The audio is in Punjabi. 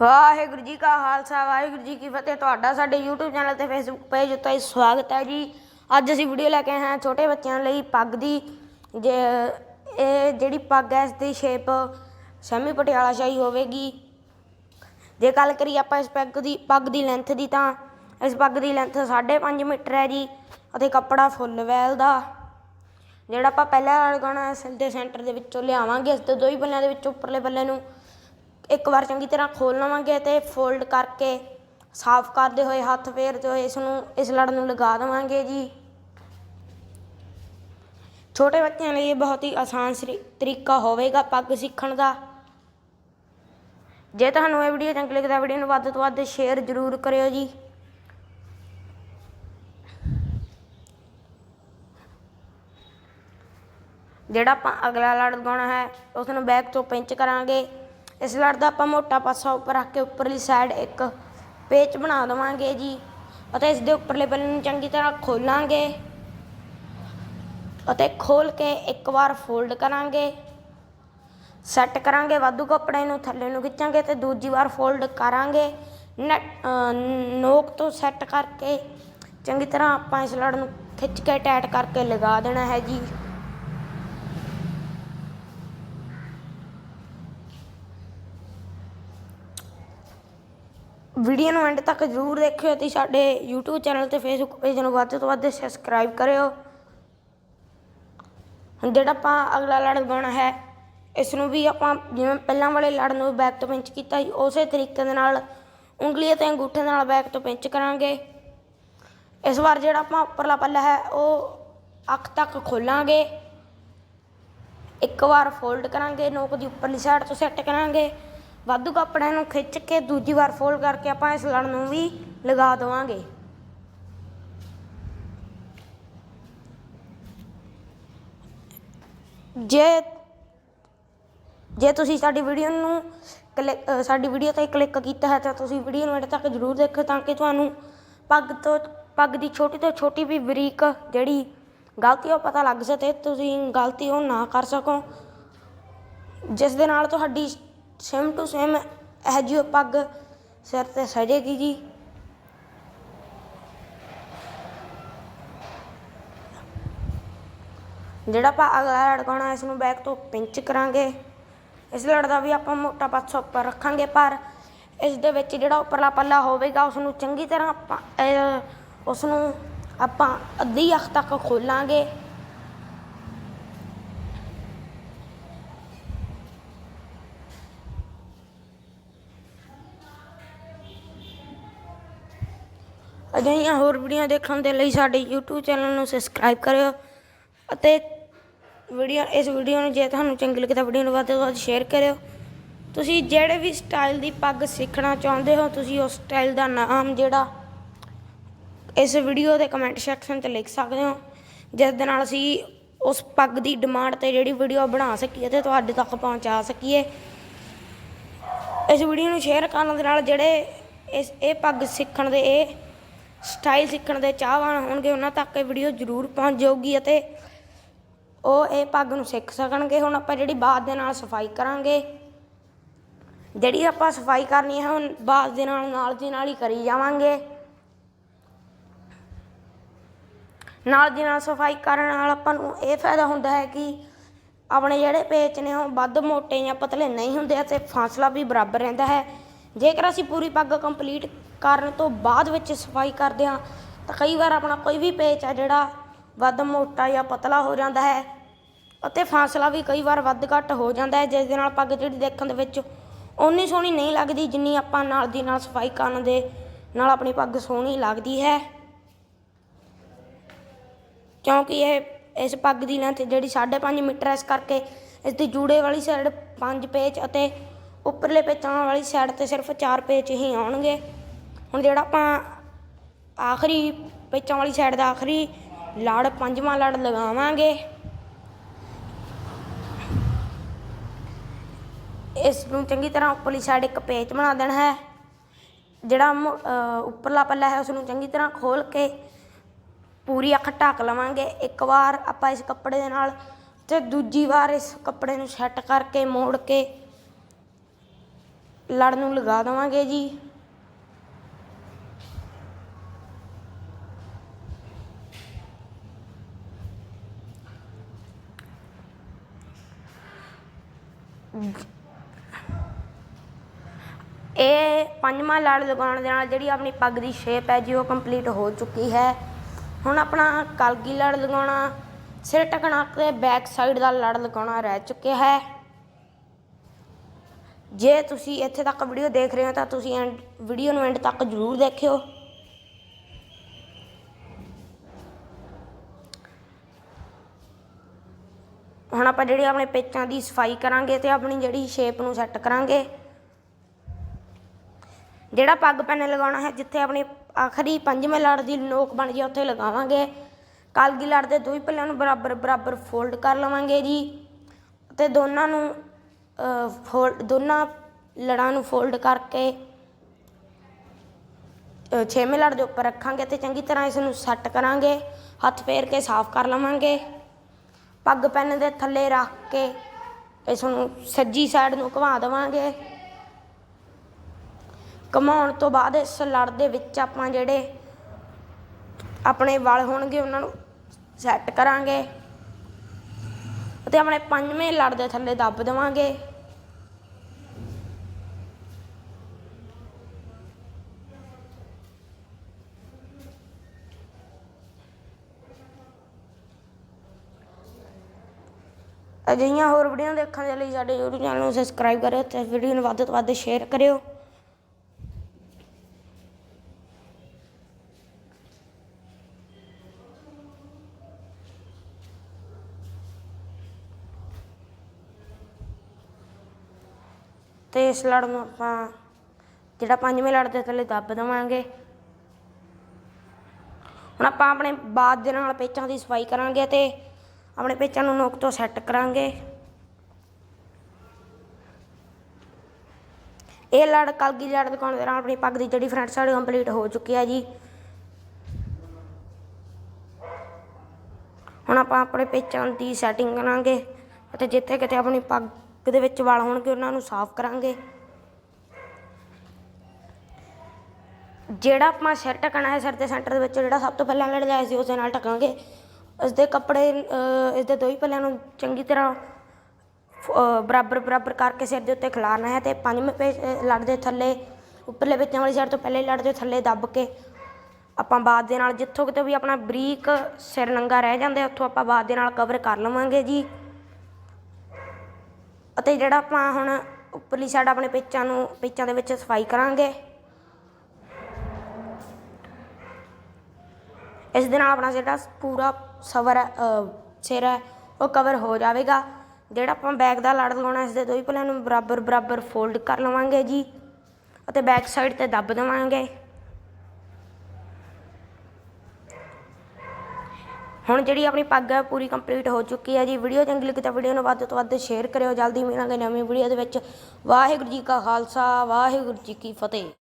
ਵਾਹਿਗੁਰੂ ਜੀ ਕਾ ਖਾਲਸਾ, ਵਾਹਿਗੁਰੂ ਜੀ ਕੀ ਫਤਿਹ। ਤੁਹਾਡਾ ਸਾਡੇ YouTube ਚੈਨਲ ਤੇ Facebook ਪੇਜ ਉੱਤੇ ਸਵਾਗਤ ਹੈ ਜੀ। ਅੱਜ ਅਸੀਂ ਵੀਡੀਓ ਲੈ ਕੇ ਆਏ ਹਾਂ ਛੋਟੇ ਬੱਚਿਆਂ ਲਈ ਪੱਗ ਦੀ। ਜੇ, ਇਹ ਜਿਹੜੀ ਪੱਗ ਹੈ, ਇਸ ਦੀ ਸ਼ੇਪ ਸੈਮੀ ਪਟਿਆਲਾ ਸ਼ਾਹੀ ਹੋਵੇਗੀ। ਜੇ ਗੱਲ ਕਰੀਏ ਆਪਾਂ ਇਸ ਪੱਗ ਦੀ ਪੱਗ ਦੀ ਲੈਂਥ ਦੀ ਤਾਂ ਇਸ ਪੱਗ ਦੀ ਲੈਂਥ 5.5 ਮੀਟਰ ਹੈ ਜੀ ਅਤੇ ਕੱਪੜਾ ਫੁੱਲ ਵੈਲ ਦਾ। ਜਿਹੜਾ ਆਪਾਂ ਪਹਿਲਾਂ ਲਗਾਉਣਾ ਇਸ ਦੇ ਸੈਂਟਰ ਦੇ ਵਿੱਚੋਂ ਲਿਆਵਾਂਗੇ ਇਸ ਦੇ ਦੋ ਹੀ ਪੱਲਿਆਂ ਦੇ ਵਿੱਚੋਂ ਉੱਪਰਲੇ ਪੱਲੇ ਨੂੰ ਇੱਕ ਵਾਰ ਚੰਗੀ ਤਰ੍ਹਾਂ ਖੋਲ ਲਵਾਂਗੇ ਤੇ ਫੋਲਡ ਕਰਕੇ ਸਾਫ਼ ਕਰਦੇ ਹੋਏ ਹੱਥ ਫੇਰਦੇ ਹੋਏ ਇਸ ਨੂੰ, ਇਸ ਲੜ ਨੂੰ ਲਗਾ ਦੇਵਾਂਗੇ ਜੀ। ਛੋਟੇ ਬੱਚਿਆਂ ਲਈ ਇਹ ਬਹੁਤ ਹੀ ਆਸਾਨ ਸਰੀ- ਤਰੀਕਾ ਹੋਵੇਗਾ ਪੱਗ ਸਿੱਖਣ ਦਾ। ਜੇ ਤੁਹਾਨੂੰ ਇਹ ਵੀਡੀਓ ਚੰਗੀ ਲੱਗਦਾ ਵੀਡੀਓ ਨੂੰ ਵੱਧ ਤੋਂ ਵੱਧ ਸ਼ੇਅਰ ਜ਼ਰੂਰ ਕਰਿਓ ਜੀ। ਜਿਹੜਾ ਆਪਾਂ ਅਗਲਾ ਲੜ ਲਗਾਉਣਾ ਹੈ, ਉਸ ਨੂੰ ਬੈਕ ਤੋਂ ਪਿੰਚ ਕਰਾਂਗੇ। ਇਸ ਲੜ ਦਾ ਆਪਾਂ ਮੋਟਾ ਪਾਸਾ ਉੱਪਰ ਰੱਖ ਕੇ ਉੱਪਰਲੀ ਸਾਈਡ ਇੱਕ ਪੇਚ ਬਣਾ ਦੇਵਾਂਗੇ ਜੀ ਅਤੇ ਇਸ ਦੇ ਉੱਪਰਲੇ ਪੱਲੇ ਨੂੰ ਚੰਗੀ ਤਰ੍ਹਾਂ ਖੋਲਾਂਗੇ ਅਤੇ ਖੋਲ ਕੇ ਇੱਕ ਵਾਰ ਫੋਲਡ ਕਰਾਂਗੇ। ਸੈੱਟ ਕਰਾਂਗੇ ਵਾਧੂ ਕੱਪੜੇ ਨੂੰ, ਥੱਲੇ ਨੂੰ ਖਿੱਚਾਂਗੇ ਤੇ ਦੂਜੀ ਵਾਰ ਫੋਲਡ ਕਰਾਂਗੇ। ਨੈਟ- ਨੋਕ ਤੋਂ ਸੈੱਟ ਕਰਕੇ ਚੰਗੀ ਤਰ੍ਹਾਂ ਆਪਾਂ ਇਸ ਲੜ ਨੂੰ ਖਿੱਚ ਕੇ ਟਾਈਟ ਕਰਕੇ ਲਗਾ ਦੇਣਾ ਹੈ ਜੀ। ਵੀਡੀਓ ਨੂੰ ਐਂਡ ਤੱਕ ਜ਼ਰੂਰ ਦੇਖਿਓ ਤੇ ਸਾਡੇ YouTube ਚੈਨਲ ਤੇ Facebook ਪੇਜ ਨੂੰ ਵੱਧ ਤੋਂ ਵੱਧ ਸਬਸਕ੍ਰਾਈਬ ਕਰਿਓ। ਜਿਹੜਾ ਆਪਾਂ ਅਗਲਾ ਲੜ ਲਗਾਉਣਾ ਹੈ ਇਸ ਨੂੰ ਵੀ ਆਪਾਂ ਜਿਵੇਂ ਪਹਿਲਾਂ ਵਾਲੇ ਲੜ ਨੂੰ ਬੈਕ ਤੋਂ ਪਿੰਚ ਕੀਤਾ ਸੀ, ਉਸੇ ਤਰੀਕੇ ਦੇ ਨਾਲ ਉਂਗਲੀ ਅਤੇ ਅੰਗੂਠੇ ਨਾਲ ਬੈਕ ਤੋਂ ਪਿੰਚ ਕਰਾਂਗੇ। ਇਸ ਵਾਰ ਜਿਹੜਾ ਆਪਾਂ ਉੱਪਰਲਾ ਪੱਲਾ ਹੈ, ਉਹ ਅੱਖ ਤੱਕ ਖੋਲਾਂਗੇ। ਇੱਕ ਵਾਰ ਫੋਲਡ ਕਰਾਂਗੇ, ਨੋਕ ਦੀ ਉੱਪਰਲੀ ਸਾਈਡ ਤੋਂ ਸੈੱਟ ਕਰਾਂਗੇ। ਵਾਧੂ ਕੱਪੜਿਆਂ ਨੂੰ ਖਿੱਚ ਕੇ ਦੂਜੀ ਵਾਰ ਫੋਲਡ ਕਰਕੇ ਆਪਾਂ ਇਸ ਲੜ ਨੂੰ ਵੀ ਲਗਾ ਦੇਵਾਂਗੇ। ਜੇ ਜੇ ਤੁਸੀਂ ਸਾਡੀ ਵੀਡੀਓ ਨੂੰ ਕਲਿੱਕ ਸਾਡੀ ਵੀਡੀਓ ਤੇ ਕਲਿੱਕ ਕੀਤਾ ਹੈ ਤਾਂ ਤੁਸੀਂ ਵੀਡੀਓ ਨੂੰ ਐਡ ਤੱਕ ਜ਼ਰੂਰ ਦੇਖੋ ਤਾਂ ਕਿ ਤੁਹਾਨੂੰ ਪੱਗ ਤੋਂ, ਪੱਗ ਦੀ ਛੋਟੀ ਤੋਂ ਛੋਟੀ ਵੀ ਬਰੀਕ ਜਿਹੜੀ ਗਲਤੀ ਉਹ ਪਤਾ ਲੱਗ ਸਕੇ ਤੁਸੀਂ ਗਲਤੀ ਉਹ ਨਾ ਕਰ ਸਕੋ। ਜਿਸ ਦੇ ਨਾਲ ਤੁਹਾਡੀ ਸੇਮ ਟੂ ਸੇਮ ਇਹ ਜਿਹੀ ਪੱਗ ਸਿਰ ਤੇ ਸਜੇਗੀ ਜੀ? ਜਿਹੜਾ ਆਪਾਂ ਅਗਲਾ ਲੜਕਾਉਣਾ ਇਸ ਨੂੰ ਬੈਕ ਤੋਂ ਪਿੰਚ ਕਰਾਂਗੇ। ਇਸ ਲੜ ਦਾ ਵੀ ਆਪਾਂ ਮੋਟਾ ਪਾਸਾ ਉੱਪਰ ਰੱਖਾਂਗੇ ਪਰ ਇਸ ਦੇ ਵਿੱਚ ਜਿਹੜਾ ਉੱਪਰਲਾ ਪੱਲਾ ਹੋਵੇਗਾ ਉਸ ਨੂੰ ਚੰਗੀ ਤਰ੍ਹਾਂ ਆਪਾਂ ਅਹ, ਉਸ ਨੂੰ ਆਪਾਂ ਅੱਧੀ ਅੱਖ ਤੱਕ ਖੋਲਾਂਗੇ। ਅਜਿਹੀਆਂ ਹੋਰ ਵੀਡੀਓ ਦੇਖਣ ਦੇ ਲਈ ਸਾਡੇ YouTube ਚੈਨਲ ਨੂੰ ਸਬਸਕ੍ਰਾਈਬ ਕਰਿਓ ਅਤੇ ਵੀਡੀਓ, ਇਸ ਵੀਡੀਓ ਨੂੰ ਜੇ ਤੁਹਾਨੂੰ ਚੰਗੀ ਲੱਗੇ ਤਾਂ ਵੀਡੀਓ ਨੂੰ ਵੱਧ ਤੋਂ ਵੱਧ ਸ਼ੇਅਰ ਕਰਿਓ। ਤੁਸੀਂ ਜਿਹੜੇ ਵੀ ਸਟਾਈਲ ਦੀ ਪੱਗ ਸਿੱਖਣਾ ਚਾਹੁੰਦੇ ਹੋ, ਤੁਸੀਂ ਉਸ ਸਟਾਈਲ ਦਾ ਨਾਮ ਜਿਹੜਾ ਇਸ ਵੀਡੀਓ ਦੇ ਕਮੈਂਟ ਸੈਕਸ਼ਨ 'ਚ ਲਿਖ ਸਕਦੇ ਹੋ। ਜਿਸ ਦੇ ਨਾਲ ਅਸੀਂ ਉਸ ਪੱਗ ਦੀ ਡਿਮਾਂਡ ਤੇ ਜਿਹੜੀ ਵੀਡੀਓ ਬਣਾ ਸਕੀਏ ਤੇ ਤੁਹਾਡੇ ਤੱਕ ਪਹੁੰਚਾ ਸਕੀਏ। ਇਸ ਵੀਡੀਓ ਨੂੰ ਸ਼ੇਅਰ ਕਰਨ ਦੇ ਨਾਲ ਜਿਹੜੇ ਇਸ, ਇਹ ਪੱਗ ਸਿੱਖਣ ਦੇ ਇਹ ਸਟਾਈਲ ਸਿੱਖਣ ਦੇ ਚਾਹਵਾਨ ਹੋਣਗੇ, ਉਹਨਾਂ ਤੱਕ ਇਹ ਵੀਡੀਓ ਜ਼ਰੂਰ ਪਹੁੰਚ ਜਾਊਗੀ ਅਤੇ ਉਹ ਇਹ ਪੱਗ ਨੂੰ ਸਿੱਖ ਸਕਣਗੇ। ਹੁਣ ਆਪਾਂ ਜਿਹੜੀ ਬਾਅਦ ਦੇ ਨਾਲ ਸਫ਼ਾਈ ਕਰਾਂਗੇ। ਜਿਹੜੀ ਆਪਾਂ ਸਫ਼ਾਈ ਕਰਨੀ ਹੈ ਹੁਣ ਬਾਅਦ ਦੇ ਨਾਲ ਨਾਲ ਦੀ ਨਾਲ ਹੀ ਕਰੀ ਜਾਵਾਂਗੇ। ਨਾਲ ਦੀ ਨਾਲ ਸਫ਼ਾਈ ਕਰਨ ਨਾਲ ਆਪਾਂ ਨੂੰ ਇਹ ਫਾਇਦਾ ਹੁੰਦਾ ਹੈ ਕਿ ਆਪਣੇ ਜਿਹੜੇ ਪੇਚ ਨੇ, ਉਹ ਵੱਧ ਮੋਟੇ ਜਾਂ ਪਤਲੇ ਨਹੀਂ ਹੁੰਦੇ ਅਤੇ ਫਾਸਲਾ ਵੀ ਬਰਾਬਰ ਰਹਿੰਦਾ ਹੈ। ਜੇਕਰ ਅਸੀਂ ਪੂਰੀ ਪੱਗ ਕੰਪਲੀਟ ਕਰਨ ਤੋਂ ਬਾਅਦ ਵਿੱਚ ਸਫ਼ਾਈ ਕਰਦੇ ਹਾਂ, ਤਾਂ ਕਈ ਵਾਰ ਆਪਣਾ ਕੋਈ ਵੀ ਪੇਚ ਹੈ ਜਿਹੜਾ ਵੱਧ ਮੋਟਾ ਜਾਂ ਪਤਲਾ ਹੋ ਜਾਂਦਾ ਹੈ ਅਤੇ ਫਾਸਲਾ ਵੀ ਕਈ ਵਾਰ ਵੱਧ ਘੱਟ ਹੋ ਜਾਂਦਾ ਹੈ, ਜਿਸ ਦੇ ਨਾਲ ਪੱਗ ਜਿਹੜੀ ਦੇਖਣ ਦੇ ਵਿੱਚ ਉਨੀ ਸੋਹਣੀ ਨਹੀਂ ਲੱਗਦੀ ਜਿੰਨੀ ਆਪਾਂ ਨਾਲ ਦੀ ਨਾਲ ਸਫ਼ਾਈ ਕਰਨ ਦੇ ਨਾਲ ਆਪਣੀ ਪੱਗ ਸੋਹਣੀ ਲੱਗਦੀ ਹੈ। ਕਿਉਂਕਿ ਇਹ, ਇਸ ਪੱਗ ਦੀ ਲੈਂਥ ਜਿਹੜੀ 5.5 ਮੀਟਰ ਹੈ, ਇਸ ਕਰਕੇ ਇਸ ਦੀ ਜੂੜੇ ਵਾਲੀ ਸਾਈਡ 5 ਪੇਚ ਅਤੇ ਉੱਪਰਲੇ ਪੇਚਾਂ ਵਾਲੀ ਸਾਈਡ ਤੇ ਸਿਰਫ ਚਾਰ ਪੇਚ ਹੀ ਆਉਣਗੇ। ਹੁਣ ਜਿਹੜਾ ਆਪਾਂ ਆਖਰੀ ਪੇਚਾਂ ਵਾਲੀ ਸਾਈਡ ਦਾ ਆਖਰੀ ਲੜ, ਪੰਜਵਾਂ ਲੜ ਲਗਾਵਾਂਗੇ। ਇਸ ਨੂੰ ਚੰਗੀ ਤਰ੍ਹਾਂ ਉੱਪਰਲੀ ਸਾਈਡ ਇੱਕ ਪੇਚ ਬਣਾ ਦੇਣਾ ਹੈ। ਜਿਹੜਾ ਮੋ- ਉੱਪਰਲਾ ਪੱਲਾ ਹੈ ਉਸ ਨੂੰ ਚੰਗੀ ਤਰ੍ਹਾਂ ਖੋਲ ਕੇ ਪੂਰੀ ਅੱਖ ਢੱਕ ਲਵਾਂਗੇ। ਇੱਕ ਵਾਰ ਆਪਾਂ ਇਸ ਕੱਪੜੇ ਦੇ ਨਾਲ ਤੇ ਦੂਜੀ ਵਾਰ ਇਸ ਕੱਪੜੇ ਨੂੰ ਸੈੱਟ ਕਰਕੇ ਮੋੜ ਕੇ ਲੜ ਨੂੰ ਲਗਾ ਦੇਵਾਂਗੇ ਜੀ। ਇਹ ਪੰਜਵਾਂ ਲੜ ਲਗਾਉਣ ਦੇ ਨਾਲ ਜਿਹੜੀ ਆਪਣੀ ਪੱਗ ਦੀ ਸ਼ੇਪ ਹੈ ਜੀ, ਉਹ ਕੰਪਲੀਟ ਹੋ ਚੁੱਕੀ ਹੈ। ਹੁਣ ਆਪਣਾ ਕਲਗੀ ਲੜ ਲਗਾਉਣਾ, ਸਿਰ ਟਕਣਾ ਤੇ ਬੈਕ ਸਾਈਡ ਦਾ ਲੜ ਲਗਾਉਣਾ ਰਹਿ ਚੁੱਕਿਆ ਹੈ। ਜੇ ਤੁਸੀਂ ਇੱਥੇ ਤੱਕ ਵੀਡੀਓ ਦੇਖ ਰਹੇ ਹੋ ਤਾਂ ਤੁਸੀਂ ਐਂਡ ਵੀਡੀਓ ਨੂੰ ਐਂਡ ਤੱਕ ਜ਼ਰੂਰ ਦੇਖਿਓ। ਹੁਣ ਆਪਾਂ ਜਿਹੜੀ ਆਪਣੇ ਪੇਚਾਂ ਦੀ ਸਫ਼ਾਈ ਕਰਾਂਗੇ ਤੇ ਆਪਣੀ ਜਿਹੜੀ ਸ਼ੇਪ ਨੂੰ ਸੈੱਟ ਕਰਾਂਗੇ। ਜਿਹੜਾ ਪੱਗ ਪੈਨ ਲਗਾਉਣਾ ਹੈ, ਜਿੱਥੇ ਆਪਣੀ ਆਖਰੀ ਪੰਜਵੇਂ ਲੜ ਦੀ ਨੋਕ ਬਣ ਜਾਏ ਉੱਥੇ ਲਗਾਵਾਂਗੇ। ਕਾਲਗੀ ਲੜ ਦੇ ਦੋਈ ਪੱਲਿਆਂ ਨੂੰ ਬਰਾਬਰ ਬਰਾਬਰ ਫੋਲਡ ਕਰ ਲਵਾਂਗੇ ਜੀ। ਤੇ ਦੋਨਾਂ ਨੂੰ ਫੋਲਡ ਦੋਨਾਂ ਲੜਾਂ ਨੂੰ ਫੋਲਡ ਕਰਕੇ ਛੇਵੇਂ ਲੜ ਦੇ ਉੱਪਰ ਰੱਖਾਂਗੇ ਤੇ ਚੰਗੀ ਤਰ੍ਹਾਂ ਇਸ ਨੂੰ ਸੈੱਟ ਕਰਾਂਗੇ, ਹੱਥ ਫੇਰ ਕੇ ਸਾਫ਼ ਕਰ ਲਵਾਂਗੇ, ਪੱਗ ਪੈਨ ਦੇ ਥੱਲੇ ਰੱਖ ਕੇ ਇਸ ਨੂੰ ਸੱਜੀ ਸਾਈਡ ਨੂੰ ਘੁਮਾ ਦੇਵਾਂਗੇ। ਘੁਮਾਉਣ ਤੋਂ ਬਾਅਦ ਇਸ ਲੜ ਦੇ ਵਿੱਚ ਆਪਾਂ ਜਿਹੜੇ ਆਪਣੇ ਵਾਲ ਹੋਣਗੇ ਉਹਨਾਂ ਨੂੰ ਸੈੱਟ ਕਰਾਂਗੇ। ਅਤੇ ਆਪਣੇ ਪੰਜਵੇਂ ਲੜ ਦੇ ਥੱਲੇ ਦੱਬ ਦੇਵਾਂਗੇ। ਅਜਿਹੀਆਂ ਹੋਰ ਵੀਡੀਓ ਦੇਖਣ ਦੇ ਲਈ ਸਾਡੇ YouTube ਚੈਨਲ ਨੂੰ ਸਬਸਕ੍ਰਾਈਬ ਕਰਿਓ ਤੇ ਵੀਡੀਓ ਨੂੰ ਵੱਧ ਤੋਂ ਵੱਧ ਸ਼ੇਅਰ ਕਰਿਓ। ਤੇ ਇਸ ਲੜ ਨੂੰ ਆਪਾਂ ਜਿਹੜਾ ਪੰਜਵੇਂ ਲੜ ਦੇ ਥੱਲੇ ਦੱਬ ਦੇਵਾਂਗੇ। ਹੁਣ ਆਪਾਂ ਆਪਣੇ ਬਾਦ ਦੇ ਨਾਲ ਪੇਚਾਂ ਦੀ ਸਫ਼ਾਈ ਕਰਾਂਗੇ ਤੇ ਆਪਣੇ ਪੇਚਾਂ ਨੂੰ ਨੋਕ ਤੋਂ ਸੈੱਟ ਕਰਾਂਗੇ। ਇਹ ਲੜ ਕਲਗੀ ਲੜ ਦਿਖਾਉਣ ਦੇ ਨਾਲ ਆਪਣੀ ਪੱਗ ਦੀ ਜਿਹੜੀ ਫਰੰਟ ਸਾਈਡ ਕੰਪਲੀਟ ਹੋ ਚੁੱਕੀ ਹੈ ਜੀ। ਹੁਣ ਆਪਾਂ ਆਪਣੇ ਪੇਚਾਂ ਦੀ ਸੈਟਿੰਗ ਕਰਾਂਗੇ ਅਤੇ ਜਿੱਥੇ ਕਿਤੇ ਆਪਣੀ ਪੱਗ ਦੇ ਵਿੱਚ ਵਾਲ ਹੋਣਗੇ, ਉਹਨਾਂ ਨੂੰ ਸਾਫ਼ ਕਰਾਂਗੇ। ਜਿਹੜਾ ਆਪਾਂ ਸਿਰ ਢਕਣਾ ਹੈ, ਸਿਰ ਦੇ ਸੈਂਟਰ ਦੇ ਵਿੱਚ ਜਿਹੜਾ ਸਭ ਤੋਂ ਪਹਿਲਾਂ ਲੜ ਜਾਇਆ ਸੀ, ਉਸ ਦੇ ਨਾਲ ਢਕਾਂਗੇ। ਇਸ ਦੇ ਕੱਪੜੇ ਅਹ, ਇਸ ਦੇ ਦੋ ਹੀ ਪੱਲਿਆਂ ਨੂੰ ਚੰਗੀ ਤਰ੍ਹਾਂ ਬਰਾਬਰ ਬਰਾਬਰ ਕਰਕੇ ਸਿਰ ਦੇ ਉੱਤੇ ਖਿਲਾਰਨਾ ਹੈ ਅਤੇ ਪੰਜਵੇਂ ਪੇ ਅਹ, ਲੜ ਦੇ ਥੱਲੇ ਉੱਪਰਲੇ ਪੇਚਾਂ ਵਾਲੀ ਸਾਈਡ ਤੋਂ ਪਹਿਲੇ ਲੜ ਦੇ ਥੱਲੇ ਦੱਬ ਕੇ ਆਪਾਂ ਬਾਦ ਦੇ ਨਾਲ ਜਿੱਥੋਂ ਕਿਤੇ ਵੀ ਆਪਣਾ ਬਰੀਕ ਸਿਰ ਨੰਗਾ ਰਹਿ ਜਾਂਦਾ ਉੱਥੋਂ ਆਪਾਂ ਬਾਦ ਦੇ ਨਾਲ ਕਵਰ ਕਰ ਲਵਾਂਗੇ ਜੀ। ਅਤੇ ਜਿਹੜਾ ਆਪਾਂ ਹੁਣ ਉੱਪਰਲੀ ਸਾਈਡ ਆਪਣੇ ਪੇਚਾਂ ਨੂੰ ਪੇਚਾਂ ਦੇ ਵਿੱਚ ਸਫ਼ਾਈ ਕਰਾਂਗੇ। ਇਸ ਦੇ ਨਾਲ ਆਪਣਾ ਜਿਹੜਾ ਪੂਰਾ ਸਵਰ ਹੈ ਸਿਰ ਹੈ, ਉਹ ਕਵਰ ਹੋ ਜਾਵੇਗਾ। ਜਿਹੜਾ ਆਪਾਂ ਬੈਕ ਦਾ ਲੜ ਲਗਾਉਣਾ, ਇਸ ਦੇ ਦੋਈ ਪੱਲਿਆਂ ਨੂੰ ਬਰਾਬਰ ਬਰਾਬਰ ਫੋਲਡ ਕਰ ਲਵਾਂਗੇ ਜੀ ਅਤੇ ਬੈਕ ਸਾਈਡ ਤੇ ਦੱਬ ਦੇਵਾਂਗੇ। ਹੁਣ ਜਿਹੜੀ ਆਪਣੀ ਪੱਗ ਹੈ ਪੂਰੀ ਕੰਪਲੀਟ ਹੋ ਚੁੱਕੀ ਹੈ ਜੀ। ਵੀਡੀਓ ਚੰਗੀ ਲੱਗੀ ਤਾਂ ਵੀਡੀਓ ਨੂੰ ਵੱਧ ਤੋਂ ਵੱਧ ਸ਼ੇਅਰ ਕਰਿਓ। ਜਲਦੀ ਮਿਲਾਂਗੇ ਨਵੀਂ ਵੀਡੀਓ ਦੇ ਵਿੱਚ। ਵਾਹਿਗੁਰੂ ਜੀ ਕਾ ਖਾਲਸਾ, ਵਾਹਿਗੁਰੂ ਜੀ ਕੀ ਫਤਿਹ।